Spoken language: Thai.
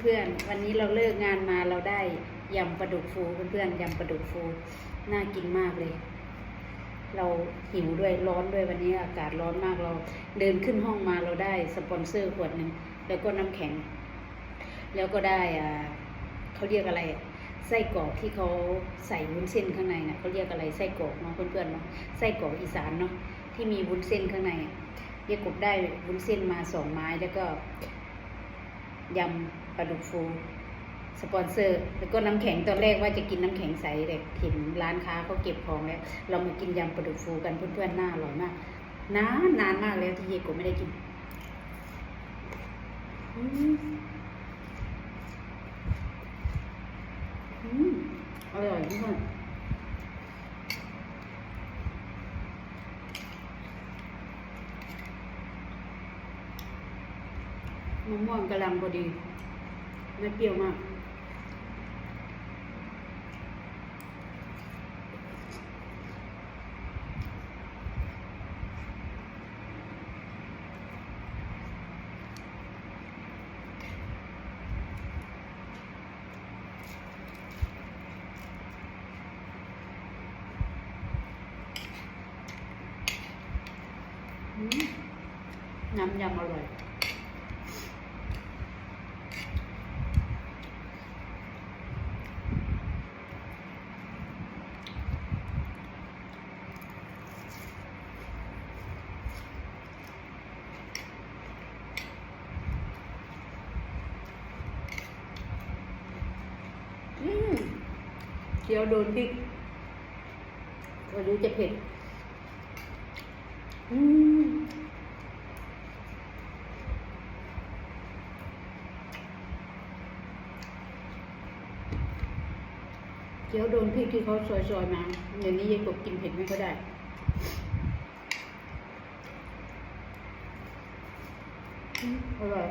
เพื่อนๆ วันนี้เราเลิกงานมาเราได้ยำปลาดุกฟูเพื่อนๆยำปลาดุกฟูน่ากินมากเลย เราหิวด้วยร้อนด้วยวันนี้อากาศร้อนมากเรา เดินขึ้นห้องมาเราได้สปอนเซอร์ขวดหนึ่งแล้วก็น้ำแข็ง แล้วก็ได้อ่าเขาเรียกอะไรไส้กรอกที่เขาใส่วุ้นเส้นข้างในนะเขาเรียกอะไรไส้กรอกเนาะเพื่อนๆเนาะไส้กรอกอีสานเนาะที่มีวุ้นเส้นข้างในเรียกกบได้วุ้นเส้นมาสองไม้แล้วก็ยำ ปลาดุกฟู สปอนเซอร์ แล้วก็น้ำแข็งตอนแรกว่าจะกินน้ำแข็งใสแต่เห็นร้านค้าเขาเก็บของแล้ว เรามากินยำปลาดุกฟูกันเพื่อนๆน่าอร่อยมากนานนานมากแล้วที่เยโกบไม่ได้กินอืมอืมอร่อยทุกคนมะม่วงกำลังพอดี ไม่เปรี้ยวมากน้ำยำอร่อย อืม เคี้ยวโดนพริกไม่รู้จะเผ็ด อืมเคี้ยวโดนพริกที่เขาซอยๆมาเดี๋ยวนี้ยายกบกินเผ็ดไม่ก็ได้อร่อย